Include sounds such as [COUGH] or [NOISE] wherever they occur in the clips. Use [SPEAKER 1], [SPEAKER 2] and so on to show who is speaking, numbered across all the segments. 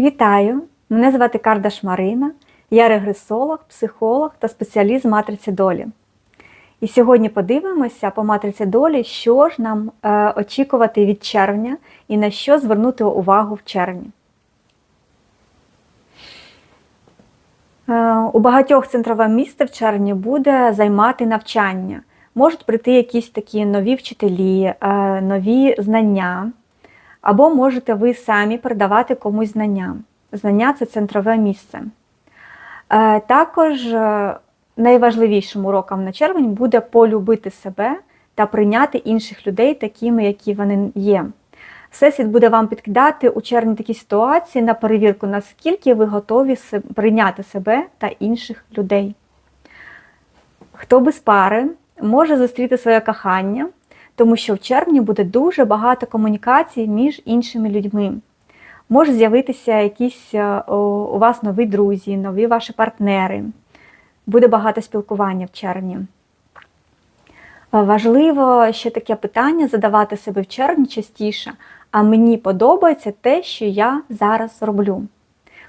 [SPEAKER 1] Вітаю! Мене звати Кардаш Марина, я регресолог, психолог та спеціаліст матриці долі. І сьогодні подивимося по матриці долі, що ж нам е, очікувати від червня і на що звернути увагу в червні. Е, у багатьох центрове місце в червні буде займати навчання. Можуть прийти якісь такі нові вчителі, е, нові знання, або можете ви самі передавати комусь знання. Знання це центрове місце. Е, Також е, найважливішим уроком на червень буде полюбити себе та прийняти інших людей такими, які вони є. Всесвіт буде вам підкидати у червні такі ситуації на перевірку, наскільки ви готові прийняти себе та інших людей. Хто без пари може зустріти своє кохання, тому що в червні буде дуже багато комунікацій між іншими людьми. Може з'явитися якісь е, у вас нові друзі, нові ваші партнери. Буде багато спілкування в червні. Е, Важливо ще таке питання задавати себе в червні частіше, а мені подобається те, що я зараз роблю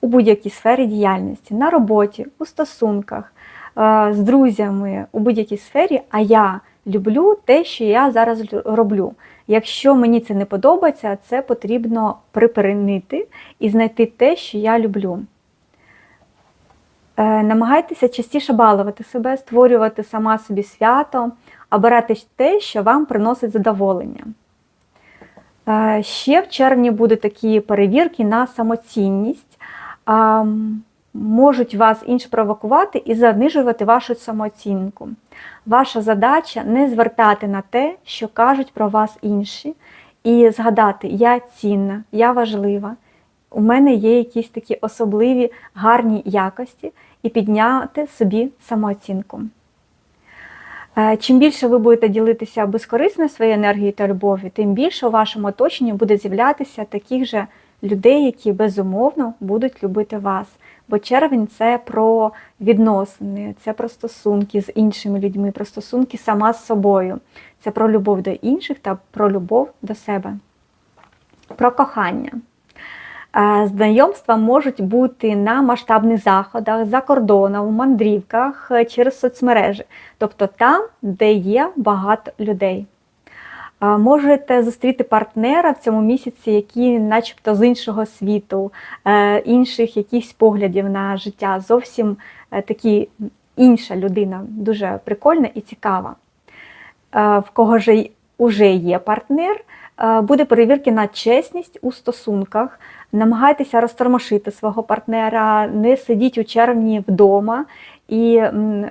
[SPEAKER 1] у будь-якій сфері діяльності, на роботі, у стосунках, е, з друзями, у будь-якій сфері, а я люблю те, що я зараз роблю. Якщо мені це не подобається, це потрібно припинити і знайти те, що я люблю. Е, Намагайтеся частіше балувати себе, створювати сама собі свято, обирати те, що вам приносить задоволення. Е, Ще в червні будуть такі перевірки на самоцінність. Можуть вас інші провокувати і занижувати вашу самооцінку. Ваша задача не звертати на те, що кажуть про вас інші, і згадати, я цінна, я важлива, у мене є якісь такі особливі гарні якості, і підняти собі самооцінку. Е, Чим більше ви будете ділитися безкорисною своєю енергією та любов'ю, тим більше у вашому оточенні буде з'являтися таких же людей, які безумовно будуть любити вас. Бо червень це про відносини, це про стосунки з іншими людьми, про стосунки сама з собою, це про любов до інших та про любов до себе. Про кохання. Е, Знайомства можуть бути на масштабних заходах, за кордоном, у мандрівках е, через соцмережі, тобто там, де є багато людей. Можете зустріти партнера в цьому місяці, який начебто з іншого світу, е, інших якихось поглядів на життя, зовсім е, такі інша людина, дуже прикольна і цікава. Е, В кого ж вже є партнер, буде перевірки на чесність у стосунках. Намагайтеся розтормошити свого партнера, не сидіть у червні вдома. І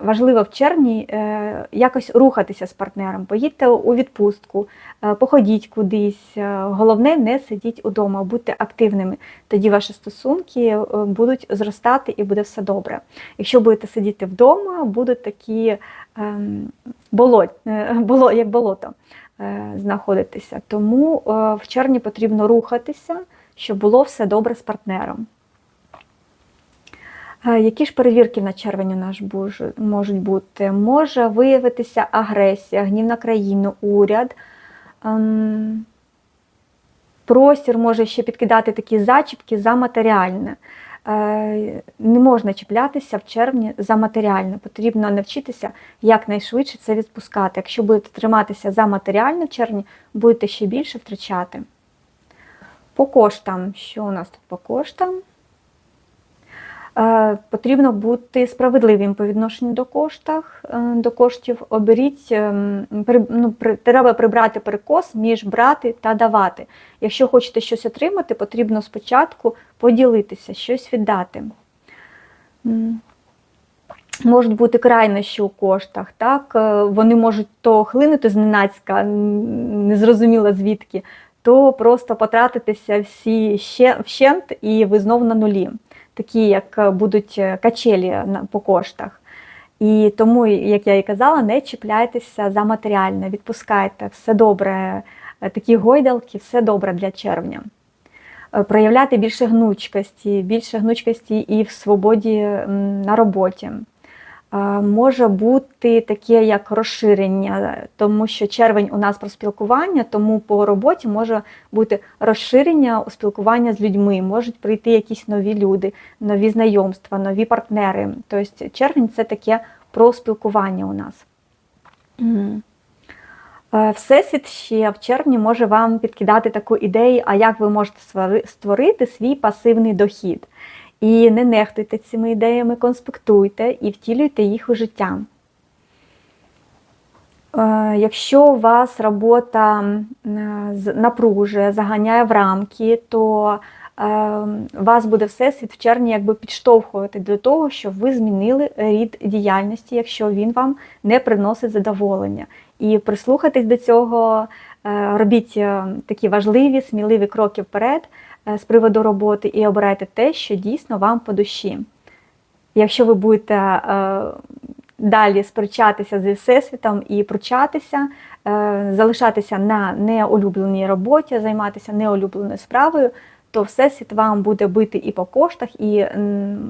[SPEAKER 1] важливо в червні е, якось рухатися з партнером. Поїдьте у відпустку, е, походіть кудись. Е, Головне, не сидіть удома, будьте активними. Тоді ваші стосунки будуть зростати і буде все добре. Якщо будете сидіти вдома, будуть такі ем, болот, е, [LAUGHS] боло, як болото знаходитися. Тому в червні потрібно рухатися, щоб було все добре з партнером. Які ж перевірки на червень у нас можуть бути? Може виявитися агресія, гнів на країну, уряд. Ем, Простір може ще підкидати такі зачіпки за матеріальне. Е, Не можна чіплятися в червні за матеріальне. Потрібно навчитися якнайшвидше це відпускати. Якщо будете триматися за матеріальне в червні, будете ще більше втрачати. По коштам, що у нас тут по коштам? Е, Потрібно бути справедливим по відношенню до коштах, е, до коштів. Оберіть, ем, ну, треба прибрати перекос між брати та давати. Якщо хочете щось отримати, потрібно спочатку поділитися, щось віддати. Можуть бути крайнощі у коштах, так? Е, Вони можуть то хлинути зненацька, незрозуміло звідки, то просто потратитися всі ще, вщент і ви знов на нулі такі, як е, будуть е, качелі по коштах. І тому, як я і казала, не чіпляйтеся за матеріальне, відпускайте все добре, е, такі гойдалки, все добре для червня. Проявляти більше гнучкості, більше гнучкості і в свободі на роботі. Може бути таке як розширення, тому що червень у нас про спілкування, тому по роботі може бути розширення у спілкування з людьми, можуть прийти якісь нові люди, нові знайомства, нові партнери. Тобто червень це таке про спілкування у нас. Е, Всесвіт ще в червні може вам підкидати таку ідею, а як ви можете створити свій пасивний дохід. І не нехтуйте цими ідеями, конспектуйте і втілюйте їх у життя. Е, Якщо у вас робота напружує, заганяє в рамки, то е, вас буде всесвіт в червні якби підштовхувати до того, щоб ви змінили рід діяльності, якщо він вам не приносить задоволення. І прислухайтесь до цього, е, робіть такі важливі, сміливі кроки вперед з приводу роботи і обирайте те, що дійсно вам по душі. Якщо ви будете е, далі сперечатися зі всесвітом і пручатися, е, залишатися на неулюбленій роботі, займатися неулюбленою справою, то всесвіт вам буде бити і по коштах, і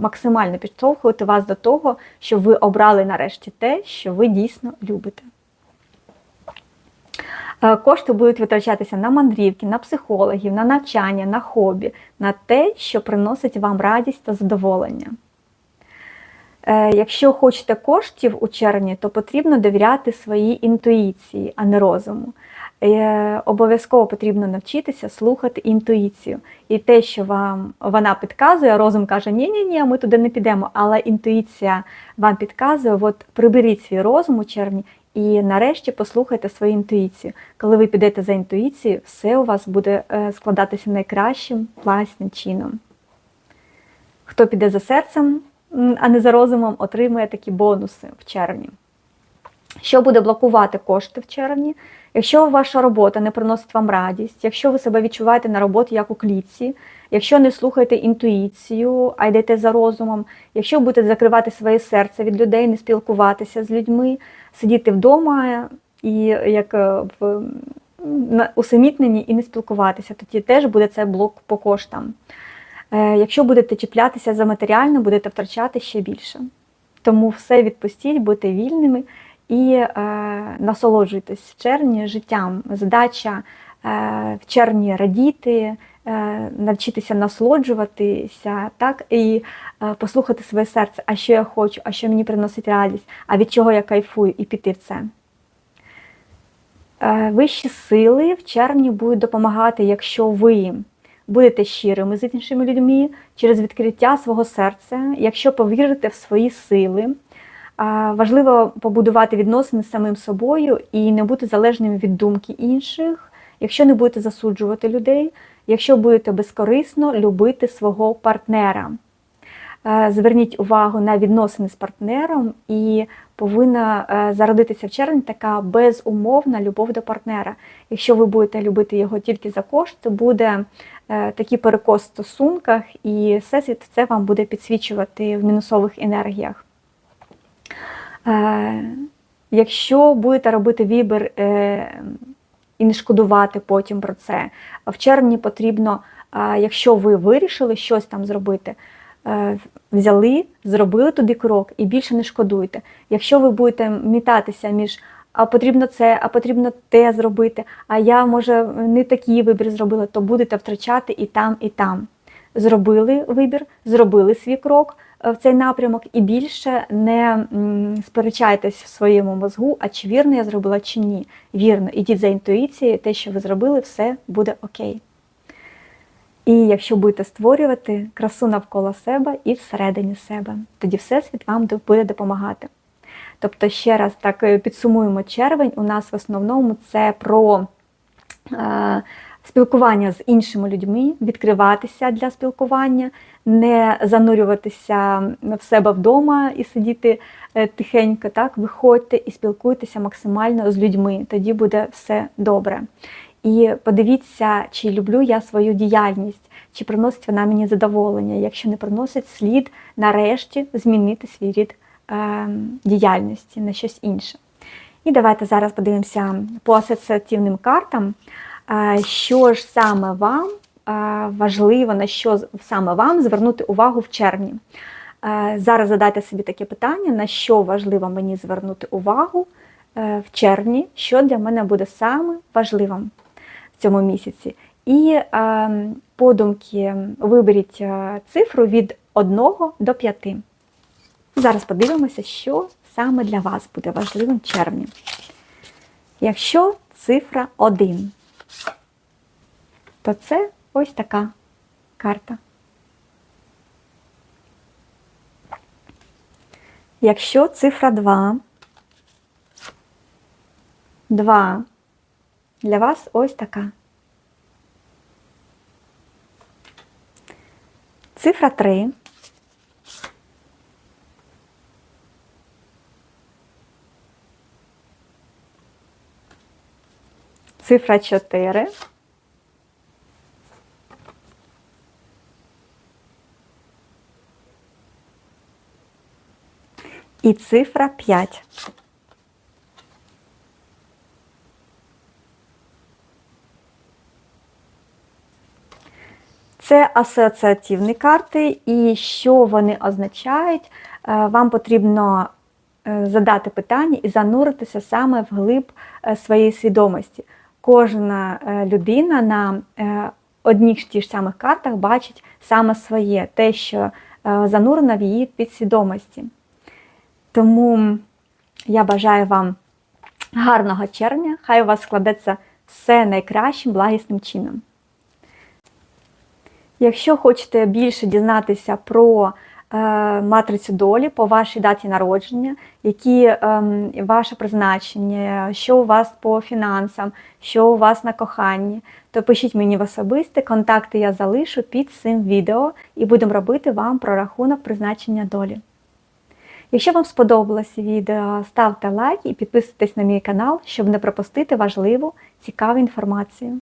[SPEAKER 1] максимально підштовхувати вас до того, щоб ви обрали нарешті те, що ви дійсно любите. Е, Кошти будуть витрачатися на мандрівки, на психологів, на навчання, на хобі, на те, що приносить вам радість та задоволення. Е, Якщо хочете коштів у червні, то потрібно довіряти своїй інтуїції, а не розуму. Е, Обов'язково потрібно навчитися слухати інтуїцію. І те, що вам вона підказує, розум каже, ні ні ні ми туди не підемо. Але інтуїція вам підказує, от приберіть свій розум у червні і нарешті послухайте свою інтуїцію. Коли ви підете за інтуїцією, все у вас буде е, складатися найкращим власним чином. Хто піде за серцем, а не за розумом, отримує такі бонуси в червні. Що буде блокувати кошти в червні? Якщо ваша робота не приносить вам радість, якщо ви себе відчуваєте на роботі як у клітці, якщо не слухаєте інтуїцію, а йдете за розумом, якщо будете закривати своє серце від людей, не спілкуватися з людьми, сидіти вдома і як е, в усамітненні і не спілкуватися, тоді теж буде цей блок по коштам. Е, Якщо будете чіплятися за матеріальне, будете втрачати ще більше. Тому все відпустіть, будьте вільними і е, насолоджуйтесь в червні життям. Задача е, в червні радіти, е, навчитися насолоджуватися, так, і е, послухати своє серце, а що я хочу, а що мені приносить радість, а від чого я кайфую, і піти в це. Е, Вищі сили в червні будуть допомагати, якщо ви будете щирими з іншими людьми через відкриття свого серця, якщо повірите в свої сили. Важливо побудувати відносини з самим собою і не бути залежними від думки інших, якщо не будете засуджувати людей, якщо будете безкорисно любити свого партнера. Е, Зверніть увагу на відносини з партнером, і повинна е, зародитися в червні така безумовна любов до партнера. Якщо ви будете любити його тільки за кошт, то буде е, такий перекос в стосунках, і всесвіт це вам буде підсвічувати в мінусових енергіях. Е, Якщо будете робити вибір е, і не шкодувати потім про це, в червні потрібно, е, якщо ви вирішили щось там зробити, взяли, зробили туди крок і більше не шкодуйте. Якщо ви будете мітатися між а потрібно це, а потрібно те зробити, а я, може, не такий вибір зробила, то будете втрачати і там, і там. Зробили вибір, зробили свій крок в цей напрямок і більше не сперечайтесь в своєму мозгу, а чи вірно я зробила, чи ні. Вірно, ідіть за інтуїцією, те, що ви зробили, все буде окей. І якщо будете створювати красу навколо себе і всередині себе, тоді Всесвіт вам буде допомагати. Тобто, ще раз так е, підсумуємо червень. У нас в основному це про е, спілкування з іншими людьми, відкриватися для спілкування, не занурюватися в себе вдома і сидіти е, тихенько. Так, виходьте і спілкуйтеся максимально з людьми. Тоді буде все добре. І подивіться, чи люблю я свою діяльність, чи приносить вона мені задоволення. Якщо не приносить, слід нарешті змінити свій рід е, діяльності на щось інше. І давайте зараз подивимося по асоціативним картам, е, що ж саме вам важливо, на що саме вам звернути увагу в червні. Е, Зараз задайте собі таке питання, на що важливо мені звернути увагу е, в червні, що для мене буде саме важливим в цьому місяці. І е, подумки виберіть е, цифру від 1 до 5. Зараз подивимося, що саме для вас буде важливим в червні. Якщо цифра 1, то це ось така карта. Якщо цифра 2, 2 для вас ось така. Цифра 3. Цифра 4. І цифра 5. Це асоціативні карти, і що вони означають, е, вам потрібно е, задати питання і зануритися саме в глиб е, своєї свідомості. Кожна людина на е, одних ж самих картах бачить саме своє, те, що занурено в її підсвідомості. Тому я бажаю вам гарного червня, хай у вас складеться все найкращим благісним чином. Якщо хочете більше дізнатися про е, матрицю долі по вашій даті народження, які е, ваше призначення, що у вас по фінансам, що у вас на коханні, то пишіть мені в особисте, контакти я залишу під цим відео і будемо робити вам прорахунок призначення долі. Якщо вам сподобалось відео, ставте лайк і підписуйтесь на мій канал, щоб не пропустити важливу, цікаву інформацію.